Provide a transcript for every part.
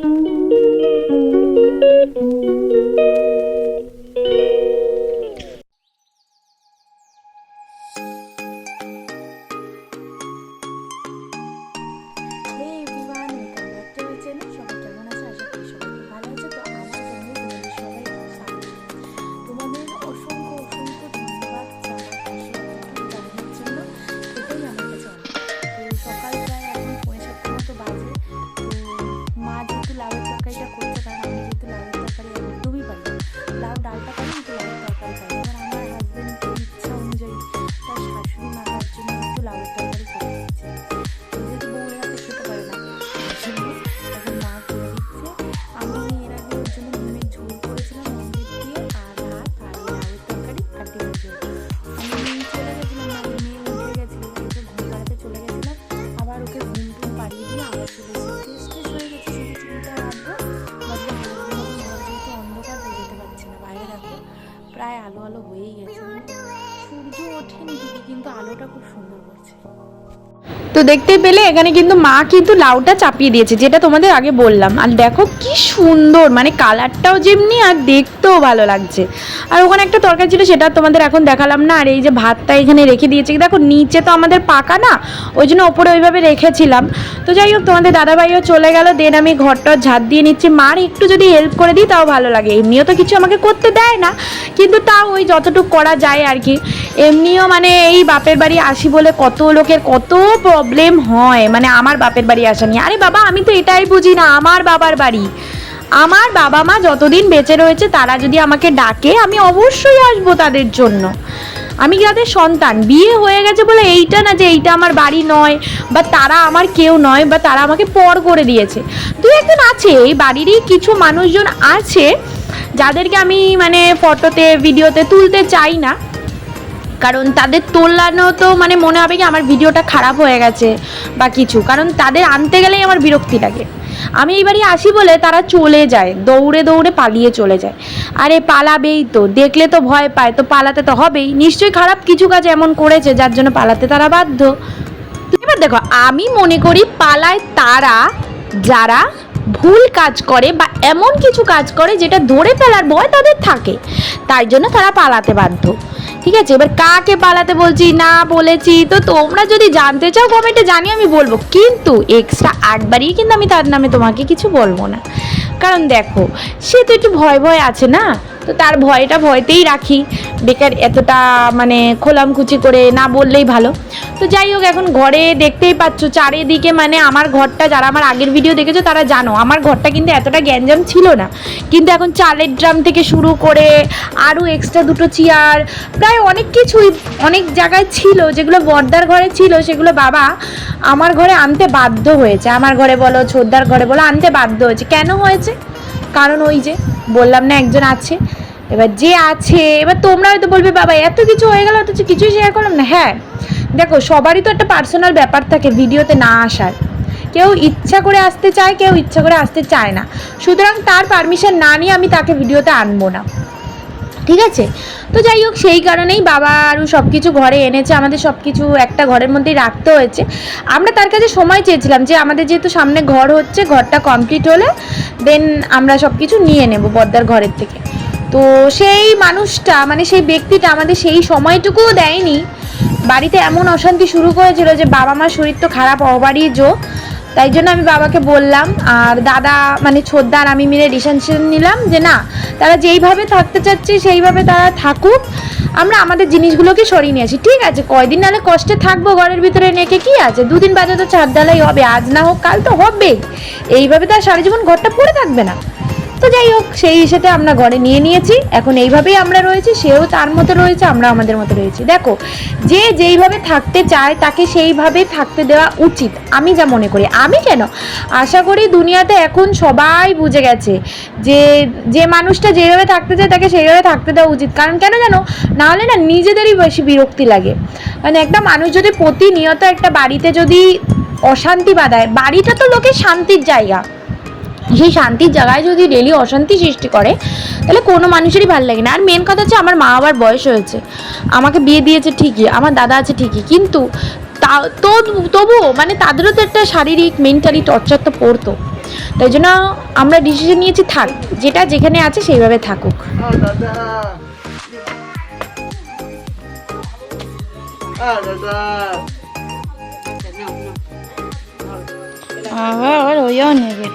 Thank you. তো দেখতে পেলে এখানে কিন্তু মা কিন্তু লাউটা চাপিয়ে দিয়েছে, যেটা তোমাদের আগে বললাম। আর দেখো কি সুন্দর মানে কালারটাও যেমনি আর দেখতেও ভালো লাগছে। আর ওখানে একটা তরকারি ছিল, সেটা তোমাদের এখন দেখালাম না। আর এই যে ভাতটা এখানে রেখে দিয়েছে, দেখো নিচে তো আমাদের পাকা না, ওই জন্য ওপরে ওইভাবে রেখেছিলাম। তো যাই হোক, তোমাদের দাদাভাইও চলে গেল দেন আমি ঘরটা ঝাঁট দিয়ে নিচ্ছি। মার একটু যদি হেল্প করে দিই, তাও ভালো লাগে। এমনিও তো কিছু আমাকে করতে দেয় না, কিন্তু তাও ওই যতটুকু করা যায় আর কি। এমনিও মানে এই বাপের বাড়ি আসি বলে কত লোকের কত প্রবলেম হয়। মানে আমার বাপের বাড়ি আসা নিয়ে আরে বাবা, আমি তো এটাই বুঝি না, আমার বাবার বাড়ি। আমার বাবা মা যতদিন বেঁচে রয়েছে, তারা যদি আমাকে ডাকে, আমি অবশ্যই আসব তাদের জন্য। আমি তাদের সন্তান? বিয়ে হয়ে গেছে বলে এইটা না যে এইটা আমার বাড়ি নয়, বা তারা আমার কেউ নয়, বা তারা আমাকে পর করে দিয়েছে। দু একজন আছে, এই বাড়িরই কিছু মানুষজন আছে, যাদেরকে আমি মানে ফটোতে ভিডিওতে তুলতে চাই না। কারণ তাদের তোলানো তো মানে মনে হবে কি আমার ভিডিওটা খারাপ হয়ে গেছে বা কিছু। কারণ তাদের আনতে গেলেই আমার বিরক্তি লাগে। আমি এইবারই আসি বলে তারা চলে যায়, দৌড়ে দৌড়ে পালিয়ে চলে যায়। আরে পালাবেই তো, দেখলে তো ভয় পায়, তো পালাতে তো হবেই। নিশ্চয়ই খারাপ কিছু কাজ এমন করেছে যার জন্য পালাতে তারা বাধ্য। এবার দেখো, আমি মনে করি পালায় তারা, যারা ভুল কাজ করে বা এমন কিছু কাজ করে যেটা ধরে ফেলার ভয় তাদের থাকে। তাই জন্য তারা পালাতে বাধ্য। ঠিক আছে, এবার কাকে পালাতে বলছি? না বলেছি। তো তোমরা যদি জানতে চাও কমেন্টে জানি আমি বলব। কিন্তু এক্সট্রা আট বাড়িয়ে কিন্তু আমি তার নামে তোমাকে কিছু বলব না। কারণ দেখো, সে তো একটু ভয় ভয় আছে না? তো তার ভয়টা ভয়তেই রাখি। বেকার এতটা মানে খোলামখুচি করে না বললেই ভালো। তো যাই হোক, এখন ঘরে দেখতেই পাচ্ছ, চারিদিকে মানে আমার ঘরটা, যারা আমার আগের ভিডিও দেখেছ তারা জানো, আমার ঘরটা কিন্তু এতটা গ্যাঞ্জাম ছিল না। কিন্তু এখন চালের ড্রাম থেকে শুরু করে আরও এক্সট্রা দুটো চেয়ার প্রায় অনেক কিছুই অনেক জায়গায় ছিল, যেগুলো বর্দার ঘরে ছিল, সেগুলো বাবা আমার ঘরে আনতে বাধ্য হয়েছে। আমার ঘরে বলো, ছোটদার ঘরে বলো, আনতে বাধ্য হয়েছে। কেন হয়েছে? কারণ ওই যে বললাম না, একজন আছে। এবার যে আছে, এবার তোমরা হয়তো বলবে, বাবা, এত কিছু হয়ে গেল, অথচ কিছুই শেয়ার করলাম না। হ্যাঁ দেখো, সবারই তো একটা পার্সোনাল ব্যাপার থাকে ভিডিওতে না আসার। কেউ ইচ্ছা করে আসতে চায়, কেউ ইচ্ছা করে আসতে চায় না। সুতরাং তার পারমিশন না নিয়ে আমি তাকে ভিডিওতে আনব না। ঠিক আছে? তো যাই হোক, সেই কারণেই বাবা আরও সব কিছু ঘরে এনেছে, আমাদের সব কিছু একটা ঘরের মধ্যেই রাখতে হয়েছে। আমরা তার কাছে সময় চেয়েছিলাম যে আমাদের যেহেতু সামনে ঘর হচ্ছে, ঘরটা কমপ্লিট হলে দেন আমরা সব কিছু নিয়ে নেব বদ্দার ঘরের থেকে। তো সেই মানুষটা মানে সেই ব্যক্তিটা আমাদের সেই সময়টুকুও দেয়নি। বাড়িতে এমন অশান্তি শুরু করেছিল যে বাবা মার শরীর তো খারাপ হবারই জো। তাই জন্য আমি বাবাকে বললাম, আর দাদা মানে ছোদ্দার আমি মিলে ডিসিশন নিলাম যে না, তারা যেইভাবে থাকতে চাচ্ছে সেইভাবে তারা থাকুক। আমরা আমাদের জিনিসগুলোকে সরিয়ে নিয়ে আসি। ঠিক আছে, কয়দিন নাহলে কষ্টে থাকব ঘরের ভিতরে নেকে কি আছে? দুদিন বাদে তো ছাদ ঢালাই হবে, আজ না হোক কাল তো হবেই। এইভাবে তো আর সারা জীবন ঘরটা পড়ে থাকবে না। তো যাই হোক, সেই হিসেবে আমরা ঘরে নিয়ে নিয়েছি। এখন এইভাবেই আমরা রয়েছি, সেও তার মতো রয়েছে, আমরা আমাদের মতো রয়েছি। দেখো, যে যেইভাবে থাকতে চায়, তাকে সেইভাবে থাকতে দেওয়া উচিত। আমি যা মনে করি, আমি কেন? আশা করি দুনিয়াতে এখন সবাই বুঝে গেছে যে যে মানুষটা যেভাবে থাকতে চায়, তাকে সেইভাবে থাকতে দেওয়া উচিত। কারণ কেন জানো? নাহলে না নিজেদেরই বেশি বিরক্তি লাগে। মানে একটা মানুষ যদি প্রতিনিয়ত একটা বাড়িতে যদি অশান্তি বাঁধায়, বাড়িটা তো লোকের শান্তির জায়গা। সেই শান্তির জায়গায় যদি ডেলি অশান্তি সৃষ্টি করে তাহলে কোনো মানুষেরই ভালো লাগে না। আর মেন কথা হচ্ছে আমার মা বাবার বয়স হয়েছে। আমাকে বিয়ে দিয়েছে ঠিকই আমার দাদা আছে ঠিকই কিন্তু তা তো তবুও মানে তাদেরও তো একটা শারীরিক মেন্টালি টর্চার তো পড়তো। তাই জন্য আমরা ডিসিশন নিয়েছি থাক যেটা যেখানে আছে সেইভাবে থাকুক। দাদা। দাদা আবার ওইও নেবে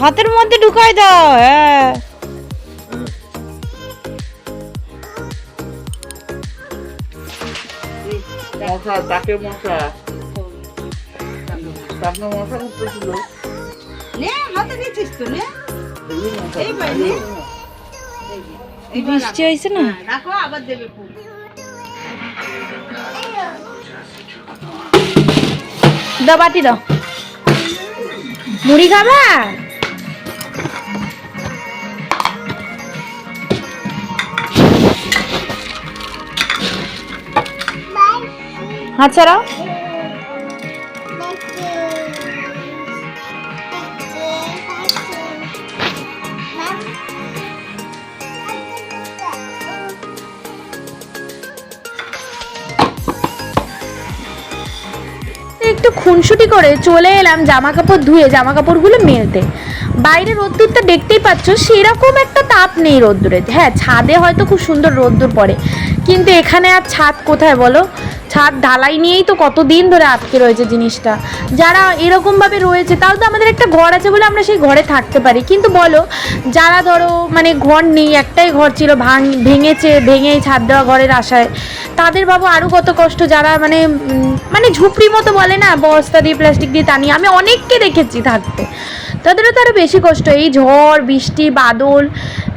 হাতের মধ্যে ঢুকাই দাও হ্যাঁ। মশা তাকে মশা। তাকে মশা করতেছিল নে হাতে নিচ্ছিস তো নে। এই ভাই, নে। বৃষ্টি হয়েছে না? রাখো। রাখো আবার দেবে ফুল। দাও বাটি দাও। মুড়ি খাবা? হাত ছাড়াও। খুনসুটি করে চলে এলাম জামা কাপড় ধুয়ে জামা কাপড়গুলো মেলতে। বাইরে রোদ্দুরটা দেখতেই পাচ্ছ, সেরকম একটা তাপ নেই রোদ্দুরে। হ্যাঁ ছাদে হয়তো খুব সুন্দর রোদ্দুর পড়ে, কিন্তু এখানে আর ছাদ কোথায় বলো? ছাদ ঢালাই নিয়েই তো কতদিন ধরে আটকে রয়েছে জিনিসটা। যারা এরকমভাবে রয়েছে, তাও তো আমাদের একটা ঘর আছে বলে আমরা সেই ঘরে থাকতে পারি। কিন্তু বলো, যারা ধরো মানে ঘর নেই, একটাই ঘর ছিল, ভাঙ, ভেঙেছে, ভেঙেই ছাদ দেওয়া ঘরের আশায়, তাদের বাবু আরও কত কষ্ট। যারা মানে মানে ঝুপড়ি মতো বলে না, বস্তা দিয়ে, প্লাস্টিক দিয়ে টানিয়ে আমি অনেককে দেখেছি থাকতে। তাদেরও তো আরও বেশি কষ্ট। এই ঝড়, বৃষ্টি, বাদল,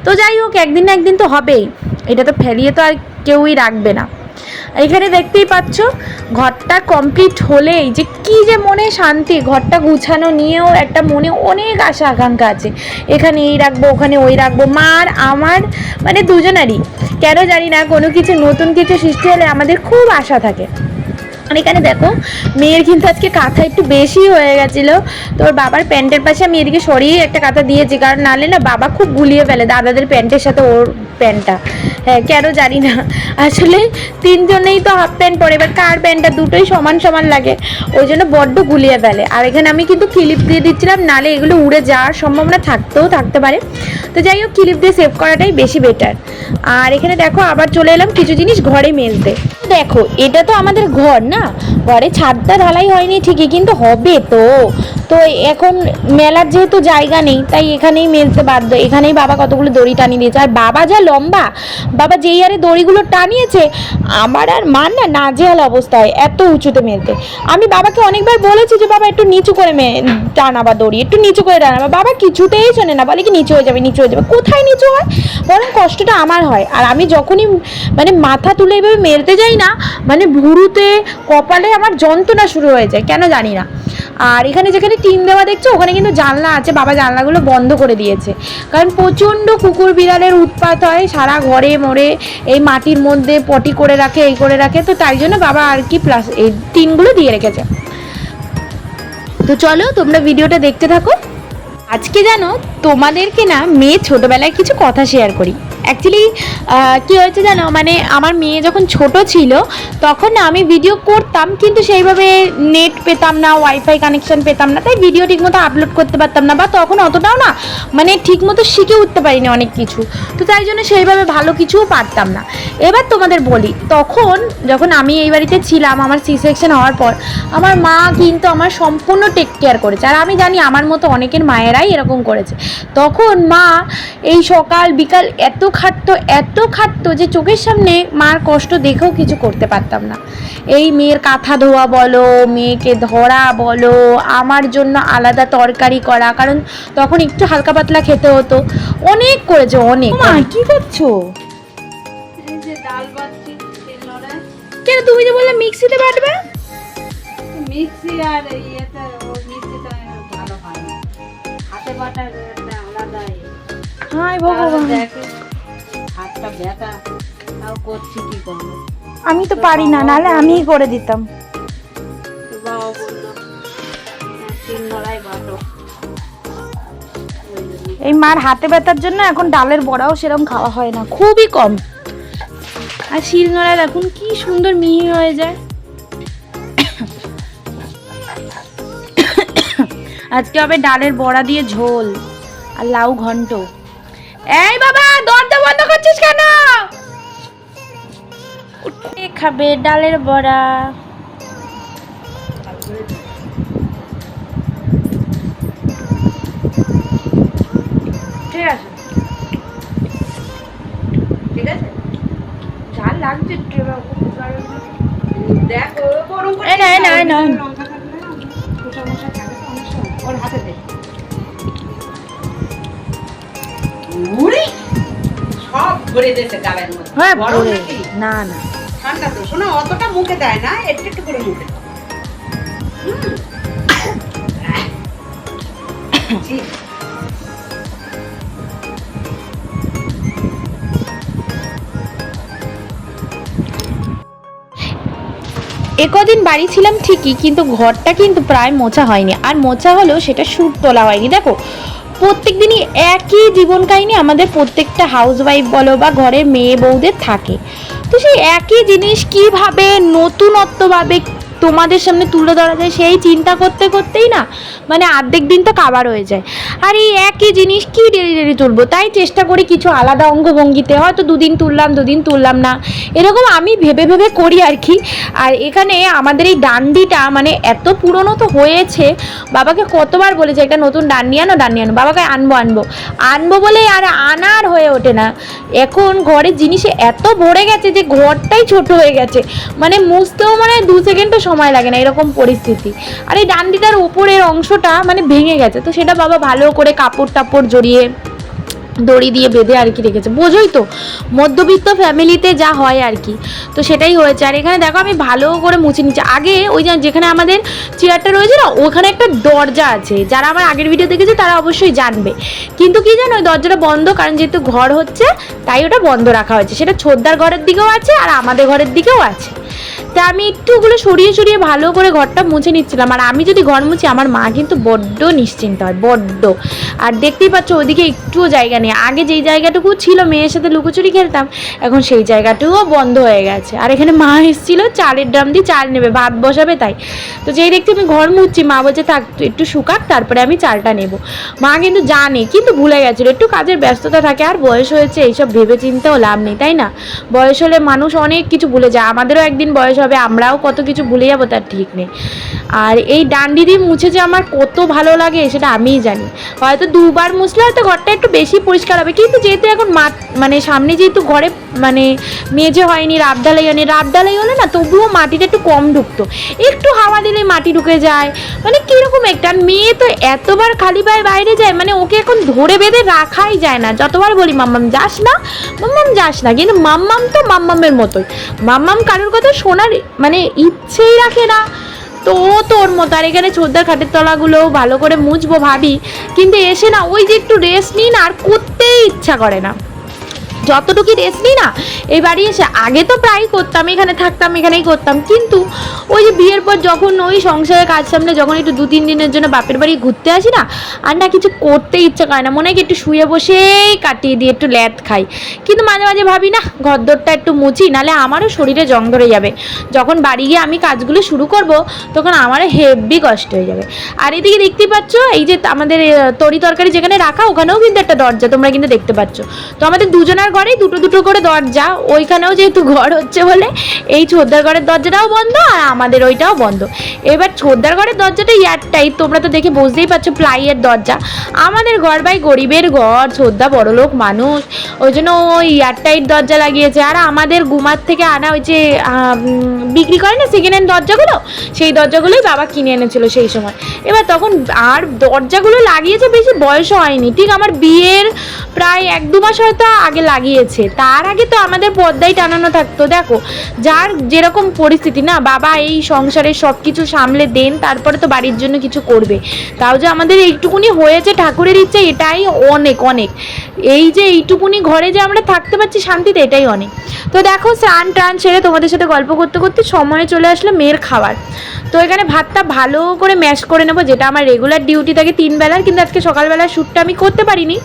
তো যাই হোক, একদিন না একদিন তো হবেই। এটা তো ফেলিয়ে তো আর কেউই রাখবে না। এখানে দেখতেই পাচ্ছ, ঘরটা কমপ্লিট হলেই যে কি যে মনে শান্তি, ঘরটা গুছানো নিয়েও একটা মনে অনেক আশা, আকাঙ্ক্ষা আছে। এখানে এই রাখব, ওখানে ওই রাখব। মার আমার মানে দুজনারই। কেন জানি না, কোনো কিছু নতুন কিছু সৃষ্টি হলে আমাদের খুব আশা থাকে। আর এখানে দেখো, মেয়ের কিন্তু আজকে কাঁথা একটু বেশি হয়ে গেছিল। তোর বাবার প্যান্টের পাশে আমি এদিকে সরিয়ে একটা কাঁথা দিয়েছি, কারণ নালে না বাবা খুব গুলিয়ে ফেলে দাদাদের প্যান্টের সাথে ওর প্যান্টটা। হ্যাঁ কেন জানি না। আসলে তিনজনেই তো হাফ প্যান্ট পরে, এবার কার প্যান্টটা? দুটোই সমান সমান লাগে। ওই জন্য বড্ড গুলিয়ে ফেলে। আর এখানে আমি কিন্তু ক্লিপ দিয়ে দিচ্ছিলাম নালে এগুলো উড়ে যাওয়ার সম্ভাবনা থাকতেও থাকতে পারে। তো যাই হোক ক্লিপ দিয়ে সেভ করাটাই বেশি বেটার আর এখানে দেখো, আবার চলে এলাম কিছু জিনিস ঘরে মেলতে। দেখো, এটা তো আমাদের ঘর না? ঘরে ছাদটা ঢালাই হয়নি ঠিকই কিন্তু হবে তো। তো এখন মেলার যেহেতু জায়গা নেই, তাই এখানেই মেলতে বাধ্য। এখানেই বাবা কতগুলো দড়ি টানিয়ে দিয়েছে। আর বাবা যা লম্বা, বাবা যেই আরে দড়িগুলো টানিয়েছে, আমার আর মান না নাজেহাল অবস্থায়, এত উঁচুতে মেলতে। আমি বাবাকে অনেকবার বলেছি যে, বাবা, একটু নিচু করে মে, টানাবা দড়ি, একটু নিচু করে টানাবা। বাবা কিছুতেই শোনে না, বলে কি নিচু হয়ে যাবে, নিচু হয়ে যাবে। কোথায় নিচু হয়? বরং কষ্টটা আমার হয়। আর আমি যখনই মানে মাথা তুলে এভাবে মেলতে যাই না মানে ভুরুতে, কপালে আমার যন্ত্রণা শুরু হয়ে যায়, কেন জানি না। আর এখানে যেখানে টিন দেওয়া দেখছ? ওখানে কিন্তু জানলা আছে, বাবা জানলাগুলো বন্ধ করে দিয়েছে। কারণ প্রচণ্ড কুকুর বিড়ালের উৎপাত হয়, সারা ঘরে মরে, এই মাটির মধ্যে পটি করে রাখে, এই করে রাখে, তো তাই জন্য বাবা আর কি প্লাস এই টিনগুলো দিয়ে রেখেছে। তো চলো, তোমরা ভিডিওটা দেখতে থাকো। আজকে জানো তোমাদেরকে না মেয়ে ছোটোবেলায় কিছু কথা শেয়ার করি। অ্যাকচুয়ালি কী হয়েছে জানো? মানে আমার মেয়ে যখন ছোট ছিল, তখন না আমি ভিডিও করতাম, কিন্তু সেইভাবে নেট পেতাম না ওয়াইফাই কানেকশান পেতাম না, তাই ভিডিও ঠিকমতো আপলোড করতে পারতাম না, বা তখন অতটাও না মানে ঠিকমতো শিখে উঠতে পারিনি অনেক কিছু। তো তাই জন্য সেইভাবে ভালো কিছুও পারতাম না। এবার তোমাদের বলি, তখন যখন আমি এই বাড়িতে ছিলাম, আমার সি সেকশন হওয়ার পর, আমার মা কিন্তু আমার সম্পূর্ণ টেক কেয়ার করেছে। আর আমি জানি আমার মতো অনেকের মায়েরাই এরকম করেছে। তখন মা এই সকাল, বিকাল এত খাটতো এত খাটতো যে চোখের সামনে মার কষ্ট দেখেও কিছু করতে পারতাম না। এই মেয়ের কাঁথা ধোয়া বলো মেয়েকে ধরা বলো আমার জন্য আলাদা তরকারি করা কারণ তখন একটু হালকা পাতলা খেতে হতো। অনেক করেছে অনেক। কি করছ? কেন তুমি যে বললে মিক্সিতে বাটবে? মিক্সি আর ইয়েতে ভালো হয় হাতে বাটার আলাদা। হাই ভগবান। দেখে ব্যথা তাও করছি কি করব? আমি তো পারি না নাহলে আমিই করে দিতাম। বাবা বলল "হ্যাঁ, তিন নড়াই বাটো এই মার হাতে ব্যথার জন্য এখন ডালের বড়াও সেরকম খাওয়া হয় না খুবই কম। আর শিলনোড়া দেখুন কি সুন্দর মিহি হয়ে যায়। আজকে হবে ডালের বড়া দিয়ে ঝোল আর লাউ ঘন্ট। এই বাবা খাবে ডালের বড়া ঠিক আছে ঠিক আছে লাগছে একটু দেখো গরম করে না, না, না। লঙ্কা থাকলে না, খোসা মোসা থাকে তো অনেক সময়। ওর হাতে দে। সব ভরে দিয়েছে ডালের মধ্যে। হ্যাঁ? না না ঠান্ডা তো। অতটা মুখে দেয় না, একটু একটু করে মুখে। একদিন বাড়ি ছিলাম ঠিকই, কিন্তু ঘরটা কিন্তু প্রায় মোছা হয়নি। আর মোছা হলেও সেটা সুর তোলা হয়নি, দেখো। প্রত্যেক দিনই একই জীবন কাহিনী আমাদের প্রত্যেকটা হাউস ওয়াইফ বলো বা ঘরের মেয়ে বউদের থাকে। তো সেই একই জিনিস কীভাবে নতুনত্বভাবে তোমাদের সামনে তুলে ধরা যায়, সেই চিন্তা করতে করতেই না মানে অর্ধেক দিন তো কাবার হয়ে যায়। আর এই একই জিনিস কি ডেলি ডেলি তুলবো? তাই চেষ্টা করি কিছু আলাদা অঙ্গভঙ্গিতে, হয়তো দুদিন তুললাম দুদিন তুললাম না। এরকম আমি ভেবে ভেবে করি আর কি। আর এখানে আমাদের এই ডান্ডিটা মানে এত পুরনো তো হয়েছে, বাবাকে কতবার বলেছে, একটা নতুন ডান্ডি আনো ডান্ডি আনো। বাবাকে আনব আনব। আনব বলে আর আনার হয়ে ওঠে না। এখন ঘরের জিনিসে এত ভরে গেছে যে ঘরটাই ছোট হয়ে গেছে। মানে মুছতেও মানে দু সেকেন্ডও সময় লাগে না, এরকম পরিস্থিতি। আর এই ডান্ডিটার উপরের অংশটা মানে ভেঙে গেছে, তো সেটা বাবা ভালো করে কাপড় টাপড় জড়িয়ে দড়ি দিয়ে বেঁধে আর কি রেখেছে। বোঝোই তো, মধ্যবিত্ত ফ্যামিলিতে যা হয় আর কি, তো সেটাই হয়েছে। আর এখানে দেখো আমি ভালো করে মুছে নিচ্ছি। আগে ওই যেখানে আমাদের চেয়ারটা রয়েছে না, ওখানে একটা দরজা আছে। যারা আমার আগের ভিডিও দেখেছে, তারা অবশ্যই জানবে। কিন্তু কি জানো ওই দরজাটা বন্ধ, কারণ যেহেতু ঘর হচ্ছে, তাই ওটা বন্ধ রাখা হয়েছে। সেটা ছোদ্দার ঘরের দিকেও আছে, আর আমাদের ঘরের দিকেও আছে। তা আমি একটু ওগুলো সরিয়ে সরিয়ে ভালো করে ঘরটা মুছে নিচ্ছিলাম। আর আমি যদি ঘর মুছি, আমার মা কিন্তু বড্ড নিশ্চিন্ত হয়, বড্ড। আর দেখতেই পাচ্ছ ওদিকে একটুও জায়গা নেই। আগে যেই জায়গাটুকু ছিল, মেয়ের সাথে লুকোচুরি খেলতাম, এখন সেই জায়গাটুকুও বন্ধ হয়ে গেছে। আর এখানে মা এসেছিল, চালের ড্রাম দিয়ে চাল নেবে, ভাত বসাবে তাই। তো যেই দেখছি আমি ঘর মুছছি, মা বলছে, থাক একটু শুকাক, তারপরে আমি চালটা নেব। মা কিন্তু জানে, কিন্তু ভুলে গেছিল। একটু কাজের ব্যস্ততা থাকে, আর বয়স হয়েছে, এইসব ভেবে চিন্তেও লাভ নেই, তাই না? বয়স হলে মানুষ অনেক কিছু ভুলে যায়। আমাদেরও একদিন বয়স হবে, আমরাও কত কিছু ভুলে যাব তার ঠিক নেই। আর এই ডান্ডি দিয়ে মুছে যে আমার কত ভালো লাগে সেটা আমিই জানি। হয়তো দুবার মুছলে হয়তো ঘরটা একটু বেশি পরিষ্কার হবে, কিন্তু যেহেতু এখন মাঠ মানে সামনে যেহেতু ঘরে মানে মেজে হয়নি রাবডালাই হয়নি রাবডালাই হলে না তবুও মাটিটা একটু কম ঢুকতো। একটু হাওয়া দিলে মাটি ঢুকে যায় মানে কীরকম একটা মেয়ে তো এতবার খালি পায়ে বাইরে যায় মানে ওকে এখন ধরে বেঁধে রাখাই যায় না। যতবার বলি, মাম্মাম, যাস না। মাম্মাম, যাস না। কিন্তু মাম্মাম তো মাম্মামের মতোই। মাম্মাম কারোর কথা শোনার মানে ইচ্ছেই রাখে না। তো তোর মতো, আর এখানে চোদ্দার খাটের তলাগুলো ভালো করে মুছবো ভাবি। কিন্তু এসে না, ওই যে একটু রেস্ট নিন, আর করতেই ইচ্ছা করে না। যতটুকু রেস্ট নিই না এই বাড়ি এসে আগে তো প্রায়ই করতাম, এখানে থাকতাম, এখানেই করতাম। কিন্তু ওই যে বিয়ের পর যখন ওই সংসারের কাজ সামনে যখন একটু দু তিন দিনের জন্য বাপের বাড়ি ঘুরতে আসি না, আর না কিছু করতে ইচ্ছা করে না, মনে হয় একটু শুয়ে বসেই কাটিয়ে দিয়ে একটু ল্যাদ খাই। কিন্তু মাঝে মাঝে ভাবি, না, ঘরদোরটা একটু মুছি, নালে আমারও শরীরে জং ধরে যাবে। যখন বাড়ি গিয়ে আমি কাজগুলো শুরু করব, তখন আমারও হেভি কষ্ট হয়ে যাবে। আর এদিকে দেখতেই পাচ্ছ, এই যে আমাদের তরি তরকারি যেখানে রাখা, ওখানেও কিন্তু একটা দরজা, তোমরা কিন্তু দেখতে পাচ্ছ। তো আমাদের দুজনের ঘরেই দুটো দুটো করে দরজা। ওইখানেও যেহেতু ঘর হচ্ছে বলে, এই ছোদ্দার ঘরের দরজাটাও বন্ধ আর আমাদের ওইটাও বন্ধ। এবার ছোদ্দার ঘরের দরজাটা ইয়ারটাই, তোমরা তো দেখে বুঝতেই পারছ প্লাইয়ের দরজা। আমাদের ঘর ভাই গরিবের ঘর, ছোদ্দা বড়লোক মানুষ, ওই জন্য ওই এয়ারটাইট দরজা লাগিয়েছে। আর আমাদের গুমার থেকে আনা ওই যে বিক্রি করে না সেকেন্ড হ্যান্ড দরজাগুলো? সেই দরজাগুলোই বাবা কিনে এনেছিল সেই সময়। এবার তখন আর দরজাগুলো লাগিয়েছে, বেশি বয়স হয়নি। ঠিক আমার বিয়ের প্রায় এক দু মাস হয়তো আগে লাগিয়েছে। তার আগে তো আমাদের পর্দায় টানানো থাকতো, দেখো। যার যেরকম পরিস্থিতি, না? বাবা এই সংসারের সব কিছু সামলে দেন, তারপরে তো বাড়ির জন্য কিছু করবে। তাও যে আমাদের এইটুকুনি হয়েছে ঠাকুরের ইচ্ছে এটাই অনেক অনেক। এই যে এইটুকুনি ঘরে যে আমরা থাকতে পারছি শান্তিতে, এটাই অনেক। তো দেখো, স্নান টান ছেড়ে তোমাদের সাথে গল্প করতে করতে সময় চলে আসলো মেয়ের খাবার তো এখানে ভাতটা ভালো করে ম্যাশ করে নেব, যেটা আমার রেগুলার ডিউটি থাকে তিন বেলার কিন্তু আজকে সকালবেলার শ্যুটটা আমি করতে পারিনি।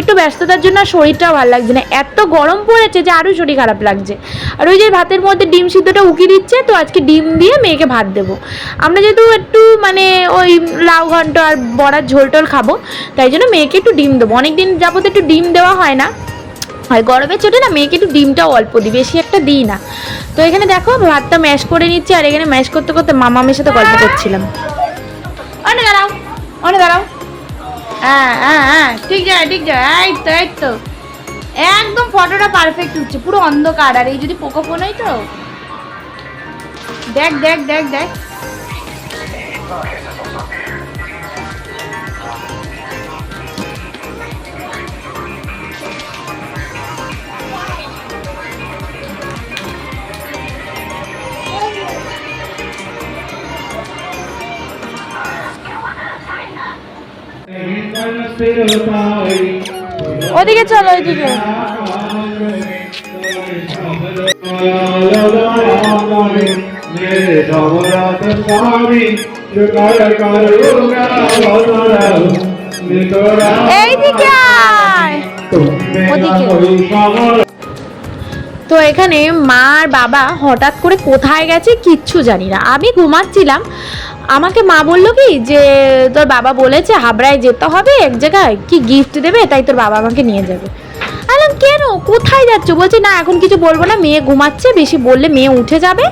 একটু ব্যস্ততার জন্য শরীরটাও ভালো লাগছে না। এত গরম পড়েছে যে আরও শরীর খারাপ লাগছে। আর ওই যে ভাতের মধ্যে ডিম সিদ্ধটা উকি দিচ্ছে, তো আজকে ডিম দিয়ে মেয়েকে ভাত দেবো। আমরা যেহেতু একটু মানে ওই লাউ ঘন্ট আর বড়ার ঝোল টোল খাব, তাই জন্য মেয়েকে একটু ডিম দেবো। অনেক দিন যাবত একটু ডিম দেওয়া হয় না। আর গরমের চোটে না, মেয়েকে একটু ডিমটাও অল্প দিই, বেশি একটা দিই না। তো এখানে দেখো, ভাতটা ম্যাশ করে নিচ্ছি, আর এখানে ম্যাশ করতে করতে মামা মামামের সাথে গল্প করছিলাম। অনেক দাঁড়াও অনেক দাঁড়াও। হ্যাঁ হ্যাঁ হ্যাঁ ঠিক যায় ঠিক যায় এই তো এই তো। একদম ফটোটা পারফেক্ট উঠছে, পুরো অন্ধকার। আর এই যদি পোকো ফোন হয় তো? দেখ দেখ দেখ দেখ। ওদিকে চলো ওইদিকে এইদিকে আয়। তো এখানে মা আর বাবা হঠাৎ করে কোথায় গেছে কিচ্ছু জানি না। আমি ঘুমাচ্ছিলাম। আমাকে মা বলল কি যে, তোর বাবা বলেছে হাবড়ায় যেতে হবে, এক জায়গায় কি গিফট দেবে, তাই তোর বাবা আমাকে নিয়ে যাবে। আলাম কেন? কোথায় যাচ্ছ? বলছে, না, এখন কিছু বলব না, মেয়ে ঘুমাচ্ছে, বেশি বললে মেয়ে উঠে যাবে,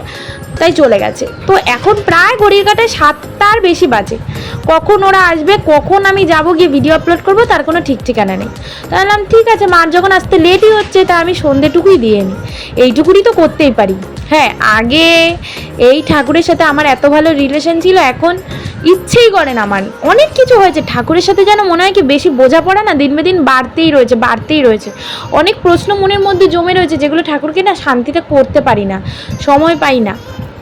তাই চলে গেছে। তো এখন প্রায় ঘড়ির কাটায় সাতটার বেশি বাজে। কখন ওরা আসবে, কখন আমি যাব, গিয়ে ভিডিও আপলোড করব, তার কোনো ঠিক ঠিকানা নেই। বললাম, ঠিক আছে মার যখন আসতে লেটই হচ্ছে, তা আমি সন্ধেটুকুই দিয়ে নিই এইটুকুনি তো করতেই পারি। হ্যাঁ আগে এই ঠাকুরের সাথে আমার এত ভালো রিলেশন ছিল, এখন ইচ্ছেই করে না আমার। অনেক কিছু হয়েছে, ঠাকুরের সাথে যেন মনে হয় কি বেশি বোঝাপড়া না, দিন বেদিন বাড়তেই রয়েছে বাড়তেই রয়েছে। অনেক প্রশ্ন মনের মধ্যে জমে রয়েছে, যেগুলো ঠাকুরকে না শান্তিতে করতে পারি না, সময় পাই না।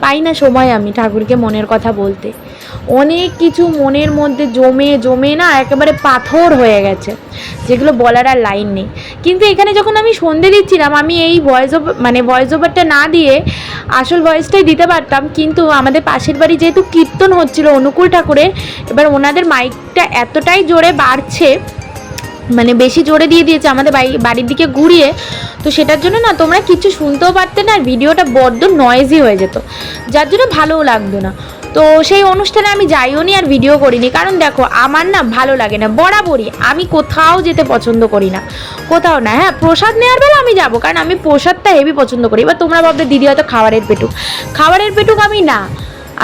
পাই না সময় আমি ঠাকুরকে মনের কথা বলতে। অনেক কিছু মনের মধ্যে জমে জমে না একেবারে পাথর হয়ে গেছে, যেগুলো বলার আর লাইন নেই। কিন্তু এখানে যখন আমি সন্ধে দিচ্ছিলাম, আমি এই ভয়েস ওভার মানে ভয়েস ওভারটা না দিয়ে আসল ভয়েসটাই দিতে পারতাম, কিন্তু আমাদের পাশের বাড়ি যেহেতু কীর্তন হচ্ছিল, অনুকূল ঠাকুরের, এবার ওনাদের মাইকটা এতটাই জোরে বাড়ছে মানে বেশি জোরে দিয়ে দিয়েছে আমাদের বাড়ি, বাড়ির দিকে ঘুরিয়ে, তো সেটার জন্য না তোমরা কিছু শুনতেও পারতে না, আর ভিডিওটা বড্ড নয়েজি হয়ে যেত, যার জন্য ভালোও লাগতো না। তো সেই অনুষ্ঠানে আমি যাইও নি আর ভিডিও করিনি। কারণ দেখো, আমার না ভালো লাগে না, বরাবরই। আমি কোথাও যেতে পছন্দ করি না। কোথাও না হ্যাঁ প্রসাদ নেওয়ার বেলা আমি যাব, কারণ আমি প্রসাদটা হেভি পছন্দ করি। এবার তোমরা ভাববে, দিদি হয়তো খাবারের পেটুক। খাবারের পেটুক আমি না।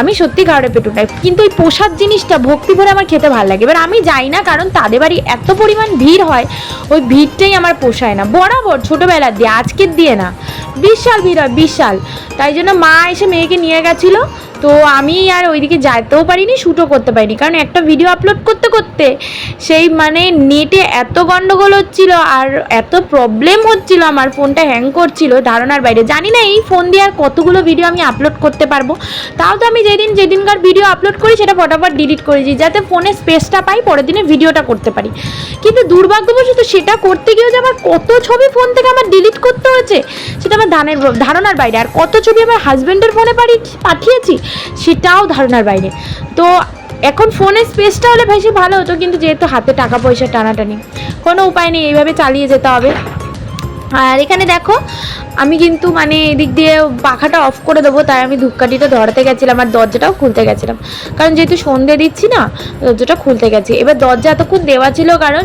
আমি সত্যি খাবারের পেটুক নাই কিন্তু ওই প্রসাদ জিনিসটা, ভক্তি ভরে আমার খেতে ভালো লাগে। এবার আমি যাই না, কারণ তাদের বাড়ি এত পরিমাণ ভিড় হয়, ওই ভিড়টাই আমার পোষায় না। বরাবর ছোটোবেলার দিয়ে, আজকের দিয়ে না। বিশাল ভিড় হয়, বিশাল। তাই জন্য মা এসে মেয়েকে নিয়ে গেছিল। তো আমি আর ওইদিকে যেতেও পারিনি শ্যুটও করতে পারিনি। কারণ একটা ভিডিও আপলোড করতে করতে সেই মানে নেটে এত গন্ডগোল হচ্ছিল আর এত প্রবলেম হচ্ছিল, আমার ফোনটা হ্যাং করছিল ধারণার বাইরে। জানি না এই ফোন দিয়ে আর কতগুলো ভিডিও আমি আপলোড করতে পারব। তাও তো আমি যেদিন, যেদিনকার ভিডিও আপলোড করি সেটা ফটাফট ডিলিট করে দিই, যাতে ফোনে স্পেসটা পাই, পরের দিনে ভিডিওটা করতে পারি। কিন্তু দুর্ভাগ্যবশত সেটা করতে গিয়েও যে আমার কত ছবি ফোন থেকে আমার ডিলিট করতে হয়েছে, সেটা আমার ধানের ধারণার বাইরে। আর কত ছবি আমার হাজব্যান্ডের ফোনে পাঠিয়েছি, সেটাও ধারণার বাইরে। তো এখন ফোনের স্পেসটা হলে বেশি ভালো হতো, কিন্তু যেহেতু হাতে টাকা পয়সা টানাটানি, কোনো উপায় নেই, এইভাবে চালিয়ে যেতে হবে। আর এখানে দেখো আমি কিন্তু মানে এদিক দিয়ে পাখাটা অফ করে দেবো, তাই আমি ধূপকাঠিটা ধরাতে গেছিলাম আর দরজাটাও খুলতে গেছিলাম। কারণ যেহেতু সন্ধে দিচ্ছি না, দরজাটা খুলতে গেছি। এবার দরজা এতক্ষণ দেওয়া ছিল, কারণ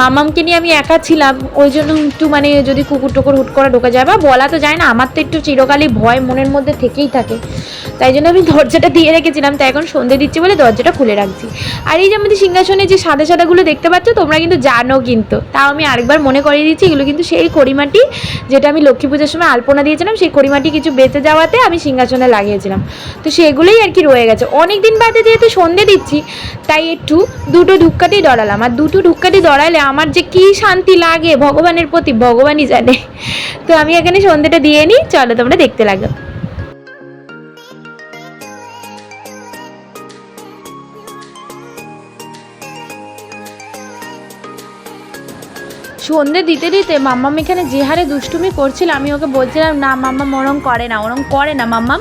মামামকে নিয়ে আমি একা ছিলাম। ওই জন্য একটু মানে যদি কুকুর টুকুর হুট করে ঢোকা যায়, বা বলা তো যায় না, আমার তো একটু চিরকালই ভয় মনের মধ্যে থেকেই থাকে। তাই জন্য আমি দরজাটা দিয়ে রেখেছিলাম, তাই এখন সন্ধে দিচ্ছি বলে দরজাটা খুলে রাখছি। আর এই যে আমাদের সিংহাসনে যে সাদা সাদাগুলো দেখতে পাচ্ছ, তোমরা কিন্তু জানো কিন্তু। তাও আমি আরেকবার মনে করিয়ে দিচ্ছি, এগুলো কিন্তু সেই করিমাটি, যেটা আমি লক্ষ্মী পুজোর সময় আলপনা দিয়েছিলাম, সেই করিমাটি কিছু বেঁচে যাওয়াতে আমি সিংহাসনে লাগিয়েছিলাম। তো সেগুলোই আর কি রয়ে গেছে। অনেক দিন বাদে যেহেতু সন্ধে দিচ্ছি, তাই একটু দুটো ধূপকাঠি দড়ালাম আর দুটো ধূপকাঠি দড়ালে আমার যে কি শান্তি লাগে, ভগবানের প্রতি ভগবানই জানে। তো আমি এখানে সন্ধেটা দিয়ে নিই, চলো তোমরা দেখতে লাগো। সন্ধে দিতে দিতে মাম্মাম এখানে যে হারে দুষ্টুমি করছিল, আমি ওকে বলছিলাম, না মাম্মাম ওরম করে না ওরম করে না, মাম্মাম।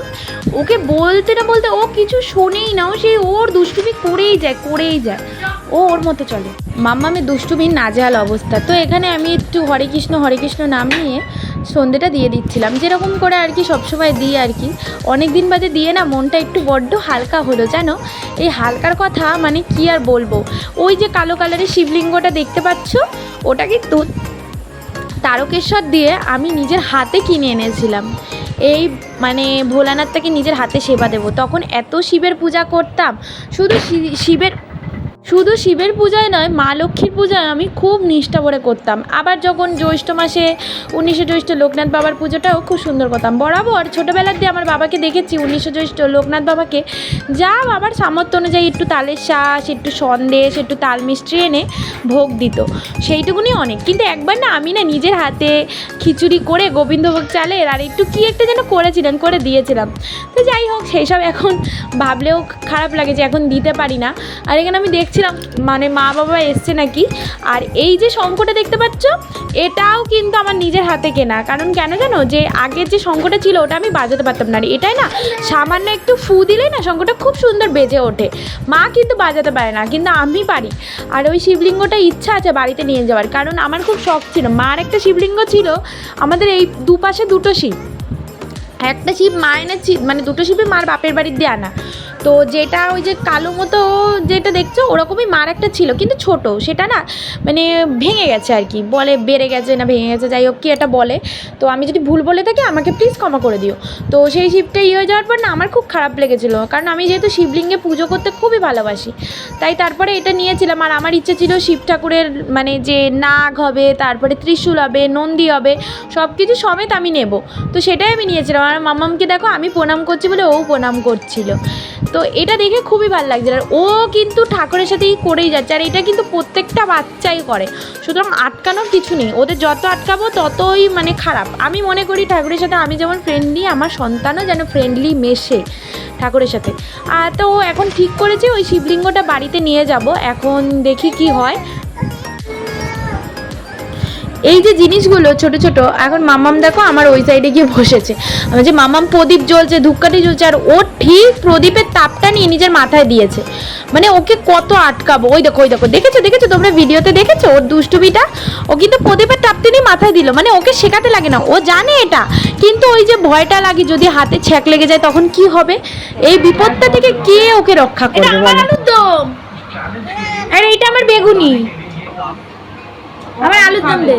ওকে বলতে না বলতে ও কিছু শোনেই না, ও সেই ওর দুষ্টুমি করেই যায় করেই যায়। ও ওর মতো চলে। মাম্মামের দুষ্টুমির নাজেহাল অবস্থা। তো এখানে আমি একটু হরে কৃষ্ণ হরে কৃষ্ণ নাম নিয়ে সন্ধেটা দিয়ে দিচ্ছিলাম। যেরকম করে আর কি সবসময় দিই আর কি। অনেক দিন বাদে দিয়ে না মনটা একটু বড্ড হালকা হলো, জানো? এই হালকার কথা মানে কি আর বলব? ওই যে কালো কালারের শিবলিঙ্গটা দেখতে পাচ্ছ, ওটা কিন্তু তারকেশ্বর দিয়ে আমি নিজের হাতে কিনে এনেছিলাম। এই মানে ভোলানাথটাকে নিজের হাতে সেবা দেব। তখন এত শিবের পূজা করতাম, শুধু শিবের শুধু শিবের পূজায় নয়, মা লক্ষ্মীর পূজায় আমি খুব নিষ্ঠা করে করতাম। আবার যখন জ্যৈষ্ঠ মাসে উনিশে জ্যৈষ্ঠ লোকনাথ বাবার পুজোটাও খুব সুন্দর করতাম। বরাবর ছোটোবেলার দিয়ে আমার বাবাকে দেখেছি উনিশে জ্যৈষ্ঠ লোকনাথ বাবাকে। যা বাবার সামর্থ্য অনুযায়ী একটু তালের শ্বাস একটু সন্দেশ, একটু তাল মিষ্টি এনে ভোগ দিত। সেইটুকুনি অনেক। কিন্তু একবার না আমি না নিজের হাতে খিচুড়ি করে গোবিন্দভোগ চালের আর একটু কী একটা যেন করেছিলাম, করে দিয়েছিলাম। তো যাই হোক সেই সব এখন ভাবলেও খারাপ লাগে যে এখন দিতে পারি না। আর এখানে আমি দেখছিলাম মানে মা বাবা এসছে নাকি? আর এই যে শঙ্কটা দেখতে পাচ্ছ, এটাও কিন্তু আমার নিজের হাতে কেনা। কারণ কেন জানো, যে আগের যে শঙ্কটা ছিল, ওটা আমি বাজাতে পারতাম না। এটাই না, সামান্য একটু ফু দিলেই না শঙ্কটা খুব সুন্দর বেজে ওঠে। মা কিন্তু বাজাতে পারে না, কিন্তু আমি পারি। আর ওই শিবলিঙ্গটা ইচ্ছা আছে বাড়িতে নিয়ে যাওয়ার। কারণ আমার খুব শখ ছিল। মার একটা শিবলিঙ্গ ছিল, আমাদের এই দুপাশে দুটো শিব। একটা শিব মা এনেছি মানে দুটো শিবই মার বাপের বাড়ির দিয়ে আনা। তো যেটা ওই যে কালো মতো যেটা দেখছ, ওরকমই মার একটা ছিল, কিন্তু ছোট। সেটা না মানে ভেঙে গেছে আর কি। বলে বেড়ে গেছে না ভেঙে গেছে, যাই হোক, কি এটা বলে? তো আমি যদি ভুল বলে থাকি, আমাকে প্লিজ ক্ষমা করে দিও। তো সেই শিবটা ইয়ে হয়ে যাওয়ার পর না আমার খুব খারাপ লেগেছিলো, কারণ আমি যেহেতু শিবলিঙ্গে পুজো করতে খুবই ভালোবাসি। তাই তারপরে এটা নিয়েছিলাম, আর আমার ইচ্ছে ছিল শিব ঠাকুরের মানে যে নাগ হবে, তারপরে ত্রিশূল হবে, নন্দী হবে সব কিছু সমেত আমি নেব। তো সেটাই আমি নিয়েছিলাম। আর মামামকে দেখো, আমি প্রণাম করছি বলে ও প্রণাম করছিল। তো এটা দেখে খুবই ভালো লাগছিল। আর ও কিন্তু ঠাকুরের সাথেই করেই যাচ্ছে। আর এটা কিন্তু প্রত্যেকটা বাচ্চাই করে। সুতরাং আটকানোর কিছু নেই। ওদের যত আটকাবো, ততই মানে খারাপ। আমি মনে করি ঠাকুরের সাথে আমি যেমন ফ্রেন্ডলি আমার সন্তানও যেন ফ্রেন্ডলি মেশে ঠাকুরের সাথে। আর তো ও এখন ঠিক করেছে, ওই শিবলিঙ্গটা বাড়িতে নিয়ে যাব। এখন দেখি কি হয়। এই যে জিনিসগুলো ছোট ছোট এখন মামাম দেখো আমার ওই সাইডে গিয়ে বসেছে। আমার যে মামাম প্রদীপ জ্বলছে ধূপকাঠি জ্বলছে আর ও ঠিক প্রদীপের তাপটা নিয়ে নিজের মাথায় দিয়েছে। মানে ওকে কত আটকাবো। ওই দেখো ওই দেখো দেখেছ দেখেছ তোমরা ভিডিওতে দেখেছ ওর দুষ্টুমিটা? ও কিন্তু প্রদীপের তাপটা নিয়ে মাথায় দিল। মানে ওকে শেখাতে লাগে না। ও জানে এটা। কিন্তু ওই যে ভয়টা লাগে যদি হাতে ছ্যাক লেগে যায় তখন কি হবে? এই বিপদটা থেকে কে ওকে রক্ষা করবে আর এইটা আমার বেগুনি। আমার আলুর দম দে।